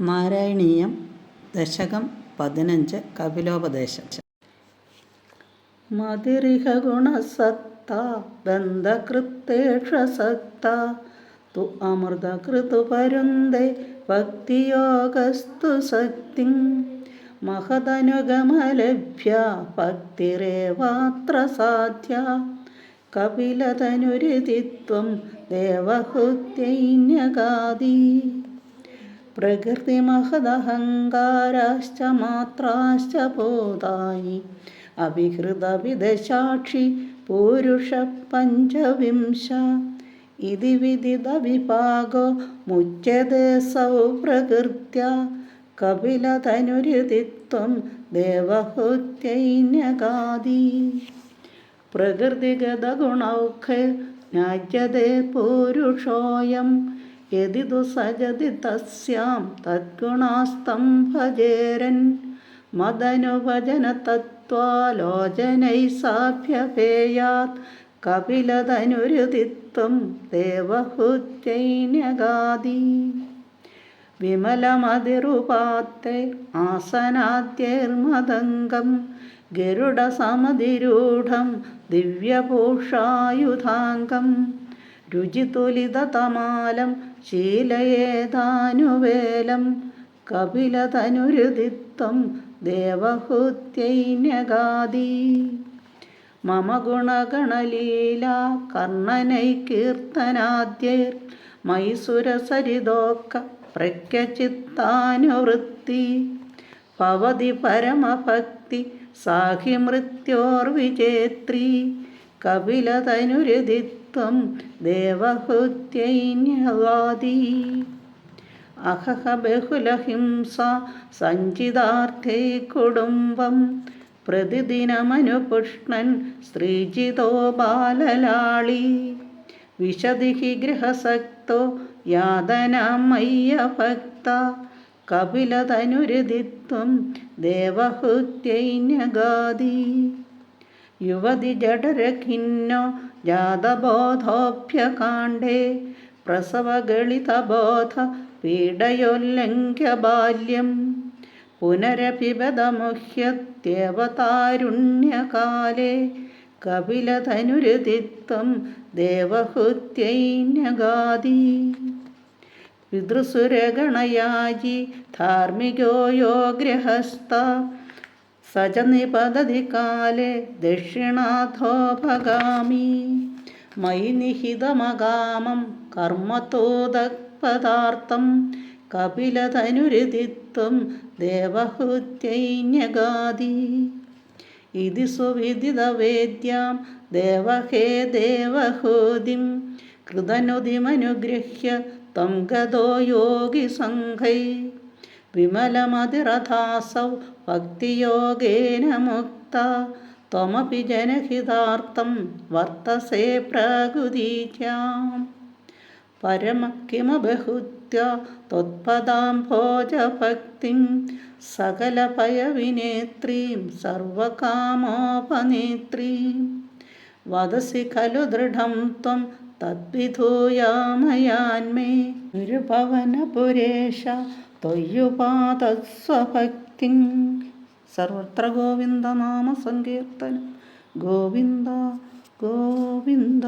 നാരായണീയം ദശകം പതിനഞ്ച് കപിലോപദേശം. മതിരിഹ ഗുണസത്ത ബന്ധകൃത്തേഷസക്ത തു അമൃതകൃതു പരുന്തേ ഭക്തിയോഗസ്തു ശക്തി മഹതനുഗമലഭ്യ ഭക്തിരേവാത്ര സാധ്യ കപിലതനുരുതിത്വം ദേവഹുത്യൈന്യകാദീ. പ്രകൃതിമഹദഹങ്കാരാശ്ച മാത്രാശ്ച പോതായി അഭിഹൃതവിദശാക്ഷി പൂരുഷ പഞ്ചവിംശ. ഇതി വിദിതവിഭാഗോ മുച്യത്തെ സൗ പ്രകൃത്യ കപിലതനുരുതിത്വം ദേവഹുത്യൈന്യകാദീ പ്രകൃതിഗതഗുണൗഖേ ജ്ഞാജ്യത്തെ പൂരുഷോയം. യതി തു സജതി തസ്യാം തദ്ഗുണാസ്തം ഭജേരൻ. മദനുഭജനതത്വാലോചനൈ സാഭ്യപേയാത് കപിലതനുരുതിത്വം ദേവഹുത്യൈന്യഗാദി വിമലമതിരുപാത്തെ ആസനാദ്യൈർമദംഗം ഗരുഡസമതിരൂഢം ദിവ്യഭൂഷായുധാംഗം രുചിതുലിതതമാലം ശീലയേതാനുവേലം കപിലതനുരുദിത്വം ദേവഹൂത്യൈന്യഗാദി. മമ ഗുണഗണലീല കർണനൈ കീർത്തനാദ്യൈർ മൈസുരസരിതോക്ക പ്രഖ്യചിത്താനുവൃത്തി ഭവതി പരമഭക്തി സാഹി മൃത്യോർവിജേത്രി കപിലതനുരുതിത്വം ദേവഹൃത്യൈന്യവാദി. അഹഹ ബഹുലഹിംസ സഞ്ചിതാർത്ഥേ കുടുംബം പ്രതിദിനമനുപുഷ്ണൻ സ്ത്രീജിതോ ബാലലാളി. വിശദിഹി ഗൃഹസക്തോ യാതനമയ്യഭക്ത കപിലതനുരുദിത്വം ദേവഹുത്യൈന്യഗാദി. യുവതി ജഡരഖിന്നോ ജാതബോധോഭ്യകാണ്ഡേ. പ്രസവഗളിതബോധ പീഡയോല്ലംഘ്യ ബാല്യം പുനരപിബദമുഹ്യത്യവതാരുണ്യകാലേ കപിലധനുരുതിത്വം ദേവഹുത്യൈന്യഗാദി. പിതൃസുരഗണയാജി ധാർമ്മികോ യോ ഗൃഹസ്ഥ സജ നിപതതി ദക്ഷിണാഥോ ഭഗാമി. മയി നിഹിതമകാമം കർമ്മത്തോദപദാർത്ഥം കപിലതനുരുതിത്വം ദേവഹുത്യൈന്യഗാദി ഇതി സുവിദിതവേദ്യാം ദേവഹേ ദേവഹൂതിം കൃതനുതിമനുഗൃഹ്യ തം ഗതോ യോഗിസംഘൈ വിമലമതിരഥാസൗ ഭക്തിയോഗേന മുക്ത. ത്വമപി ജനഹിതാർത്ഥം വർത്തസേ പ്രാഗുദീച്യാം പരമ ത്വത്പദാം ഭോജഭക്തിം സകലഭയവിനേത്രീം സർവകാമോപനേത്രീം. വദസി ഖലു ദൃഢം ത്വം തദ്വിധൂയാമയാന്മേ ഗുരുഭവനപുരേശ തൊയ്യുപാതസ്വഭക്തി സർവത്ര ഗോവിന്ദനാമ സങ്കീർത്തനം. ഗോവിന്ദ ഗോവിന്ദ.